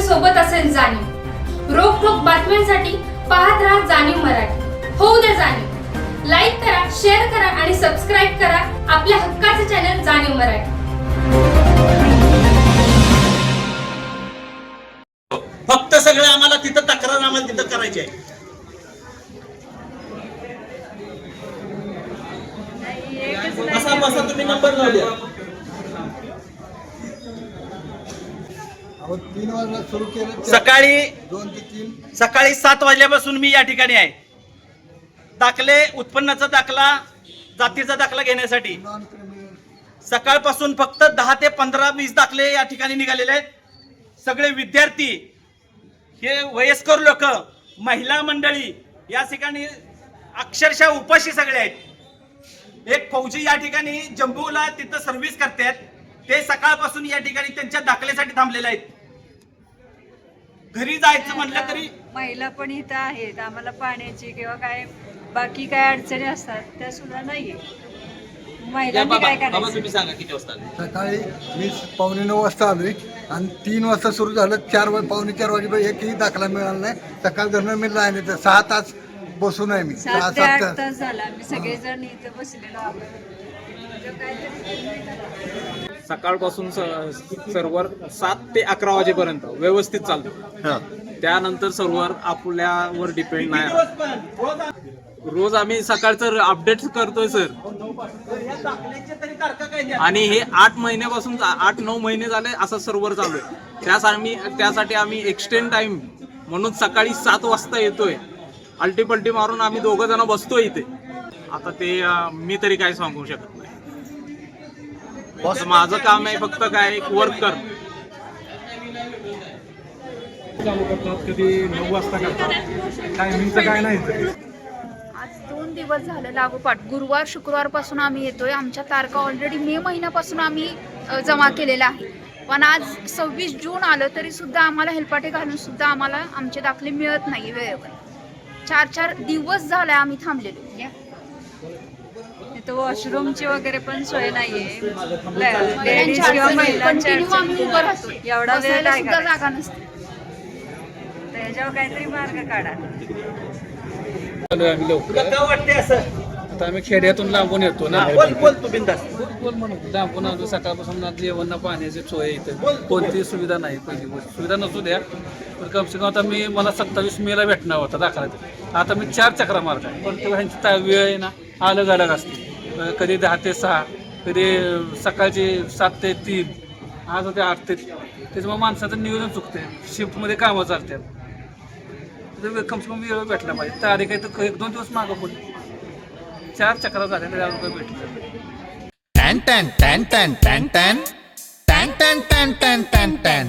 सोबत असेल जाणीव. रोखोक बातम्यांसाठी पाहत राहा जाणीव मराठी. होऊ द्या जाणीव. लाईक करा शेअर करा आणि सबस्क्राईब करा आपल्या हक्काचे चॅनल जाणीव मराठी. फक्त सगळं आम्हाला तिथं तक्रार आम्हाला तिथं करायची आहे असा बसा तुम्ही नंबर लावू द्या अहो तीन वाजता सुरू केलं ते सकाळी दोन ते तीन. सकाळी सात वाजल्यापासून मी या ठिकाणी आहे. दाखले उत्पन्नाचा दाखला जातीचा दाखला घेण्यासाठी. नॉन क्रिमिनल सकाळपासून फक्त दहा ते पंधरा वीस दाखले या ठिकाणी निघालेले आहेत. सगळे विद्यार्थी हे वयस्कर लोक महिला मंडळी या ठिकाणी अक्षरशः उपाशी सगळे आहेत. एक फौजी या ठिकाणी जम्बूला तिथं सर्व्हिस करतात. ते सकाळपासून या ठिकाणी त्यांच्या दाखल्यासाठी थांबलेले आहेत. घरी जायचं म्हटलं तरी महिला पण इथं आहेत. आम्हाला पाण्याची किंवा काय बाकी काय अडचणी असतात त्या सुद्धा नाहीये. महिलांनी काय करायचं? तुम्ही सांगा किती वाजता सकाळी मी पावणे नऊ वाजता आलोय आणि तीन वाजता सुरू झालं. चार वाज पावणे चार वाजेपर्यंत एकही दाखला मिळाला नाही. सकाळ दरम्यान मी लाईन येते. सहा तास बसून आहे मी. सहा सात ते सात आठ तास. तास झाला. आम्ही सगळेजण इथं बसलेलो आहोत. तर काहीतरी सकाळपासून सर्व्हर सात ते अकरा वाजेपर्यंत व्यवस्थित चालतं. त्यानंतर सर्व्हर आपल्यावर डिपेंड नाही रोज आम्ही सकाळचं अपडेट करतोय सर आणि हे आठ महिन्यापासून आठ नऊ महिने झाले असं सर्व्हर चालू आहे. त्यासाठी आम्ही त्यासाठी आम्ही एक्सटेंड टाइम म्हणून सकाळी सात वाजता येतोय. अल्टी पल्टी मारून आम्ही दोघं जण बसतोय इथे. आता ते अं, मी तरी काय सांगू शकत बॉस माझं काम आहे फक्त काय वर्क कर. चालू करतात कधी नऊ वाजता करतात. टायमिंगचं काय नाही. आज दोन दिवस झाले लागोपाठ गुरुवार शुक्रवारपासून आम्ही येतोय. आमच्या तारखा ऑलरेडी मे महिन्यापासून आम्ही अ, जमा केलेल्या आहे. पण आज सव्वीस जून आलं तरी सुद्धा आम्हाला हेलपाटे घालून सुद्धा आम्हाला आमचे दाखले मिळत नाही वेळेवर. चार चार दिवस झाले आम्ही थांबलेलो. इथं वॉशरूमची वगैरे पण सोय नाहीये. लेडीज किंवा महिलांच्या अडचणी एवढा वेळ? जागा नसते. त्याच्यावर काहीतरी मार्ग काढा. आलोय आम्ही लवकर. तुला काय वाटते असं? आता आम्ही खेड्यातून लांबून येतो ना. बोल बोल तू बिंदास. बोल म्हणून. लांबून आलो सकाळपासून ना जेवण ना पाण्याची सोय आहे इथं कोणतीही सुविधा नाही पहिली गोष्ट. सुविधा नसू द्या. पण कम से कम आता मी मला सत्तावीस मेला भेटणार होता दाखला आता मी चार चक्रा मारत आहे पण तेव्हा ह्यांची ता- वेळ आहे ना अलग अलग असते कधी दहा ते सहा कधी सकाळची सात ते तीन आज होते आठ ते त्याच्यामुळे माणसाचं नियोजन चुकते शिफ्टमध्ये कामं चालतात तर कम से कम वेळ भेटला पाहिजे तारीख आहे तर एक दोन दिवस मागं पडली चार चक्रा झाल्या तरी अजून काही भेटलं टॅन टॅन टॅन टॅन टॅन टॅन टॅन टॅन टॅन टॅन टॅन टॅन